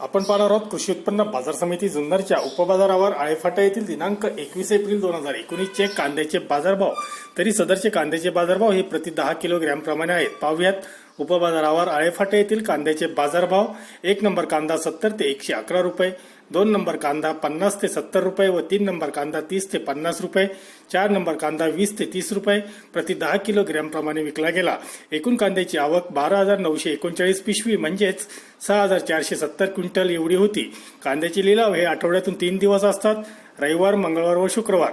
आपण पाहणार आहोत कृषी उत्पन्न बाजार समिती जुन्नरच्या उपबाजारावर आळेफाटा येथील दिनांक एकवीस एप्रिल दोन हजार एकोणीसचे कांद्याचे बाजारभाव. तरी सदरचे कांद्याचे बाजारभाव हे प्रति दहा किलोग्रॅम प्रमाणे आहेत. पाहुयात उपबाजारावर आळेफाटे येथील कांद्याचे बाजारभाव एक नंबर कांदा सत्तर ते एकशे अकरा रुपये दोन नंबर कांदा पन्नास ते सत्तर रुपये व तीन नंबर कांदा तीस ते पन्नास रुपये चार नंबर कांदा वीस ते तीस रुपये प्रति दहा किलोग्रॅमप्रमाणे विकला गेला. एकूण कांद्याची आवक बारा हजार नऊशे एकोणचाळीस पिशवी म्हणजेच सहा हजार चारशे सत्तर क्विंटल एवढी होती. कांद्याची लिलाव हे आठवड्यातून तीन दिवस असतात रविवार मंगळवार व शुक्रवार.